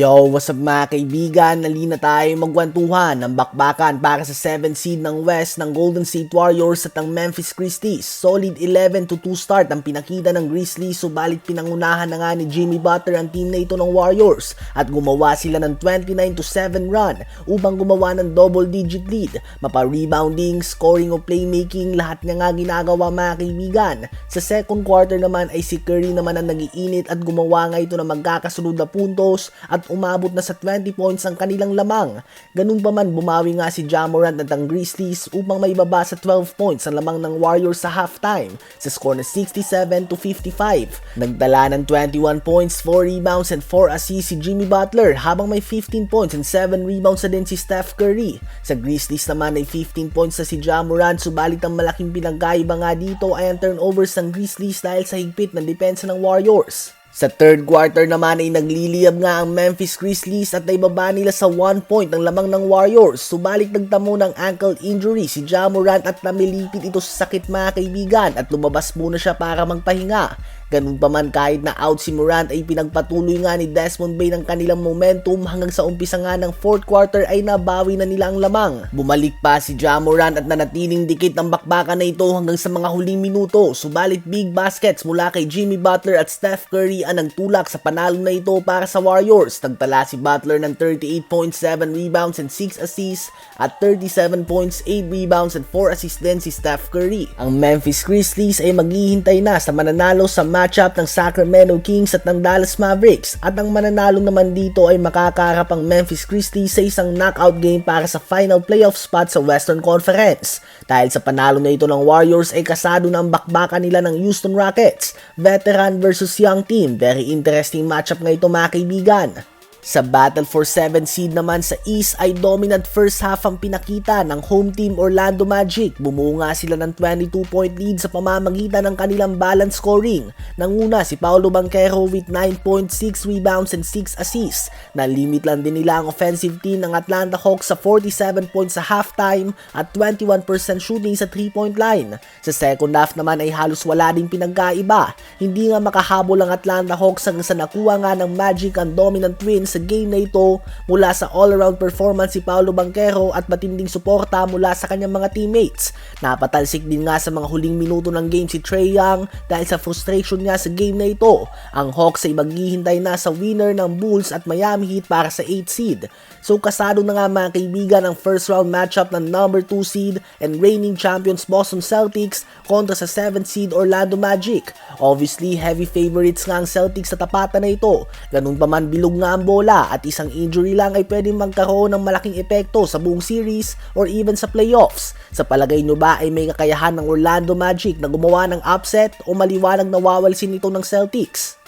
Yo, what's up mga kaibigan? Nalina tayo magwantuhan ng bakbakan para sa 7 seed ng West ng Golden State Warriors at ang Memphis Grizzlies. Solid 11 to 2 start ang pinakita ng Grizzlies subalit pinangunahan na nga ni Jimmy Butler ang team na ito ng Warriors at gumawa sila ng 29 to 7 run upang gumawa ng double digit lead. Mapa-rebounding, scoring o playmaking, lahat niya nga ginagawa mga kaibigan. Sa second quarter naman ay si Curry naman ang nagiinit at gumawa nga ito ng magkakasunod na puntos at umabot na sa 20 points ang kanilang lamang. Ganun pa man bumawi nga si Jamorant at ang Grizzlies upang may baba sa 12 points ang lamang ng Warriors sa halftime sa score na 67 to 55. Nagdala ng 21 points, 4 rebounds and 4 assists si Jimmy Butler habang may 15 points and 7 rebounds na din si Steph Curry. Sa Grizzlies naman ay 15 points na si Jamorant subalit ang malaking pinagkaiba nga dito ay ang turnovers ng Grizzlies dahil sa higpit ng depensa ng Warriors. Sa third quarter naman ay nagliliyab nga ang Memphis Grizzlies at naibaba nila sa 1 point ang lamang ng Warriors. Subalit nagtamo ng ankle injury si Ja Morant at namilipit ito sa sakit mga kaibigan at lumabas muna siya para magpahinga. Ganun pa man kahit na out si Morant ay pinagpatuloy nga ni Desmond Bain ang kanilang momentum hanggang sa umpisa nga ng fourth quarter ay nabawi na nila ang lamang. Bumalik pa si Ja Morant at nanatiling dikit ang bakbakan na ito hanggang sa mga huling minuto. Subalit big baskets mula kay Jimmy Butler at Steph Curry ang nagtulak sa panalo na ito para sa Warriors. Nagtala si Butler ng 38.7 rebounds and 6 assists at 37 points, 8 rebounds and 4 assists din si Steph Curry. Ang Memphis Grizzlies ay maghihintay na sa mananalo sa matchup ng Sacramento Kings at ng Dallas Mavericks at ang mananalo naman dito ay makakaharap ang Memphis Grizzlies sa isang knockout game para sa final playoff spot sa Western Conference. Dahil sa panalo na ito ng Warriors ay kasado na ang bakbakan nila ng Houston Rockets, veteran versus young team. Very interesting matchup nga ito mga kaibigan. Sa battle for 7 seed naman sa East ay dominant first half ang pinakita ng home team Orlando Magic. Bumuo nga sila ng 22 point lead sa pamamagitan ng kanilang balance scoring. Nanguna si Paolo Banquero with 9.6 rebounds and 6 assists. Nalimit lang din nila ang offensive team ng Atlanta Hawks sa 47 points sa halftime at 21% shooting sa 3 point line. Sa second half naman ay halos wala ding pinagkaiba. Hindi nga makahabol ang Atlanta Hawks hanggang sa nakuha nga ng Magic ang dominant win sa game na ito mula sa all-around performance si Paolo Banquero at matinding suporta mula sa kanyang mga teammates. Napatalsik din nga sa mga huling minuto ng game si Trey Young dahil sa frustration niya sa game na ito. Ang Hawks ay maghihintay na sa winner ng Bulls at Miami Heat para sa 8 seed. So kasado na nga mga kaibigan ang first round matchup ng number 2 seed and reigning champions Boston Celtics kontra sa 7 seed Orlando Magic. Obviously, heavy favorites nga ang Celtics sa tapatan na ito. Ganun pa man bilog nga ang bola at isang injury lang ay pwedeng magkaroon ng malaking epekto sa buong series or even sa playoffs. Sa palagay nyo ba ay may kakayahan ng Orlando Magic na gumawa ng upset o maliwanag na wawalsin ito ng Celtics?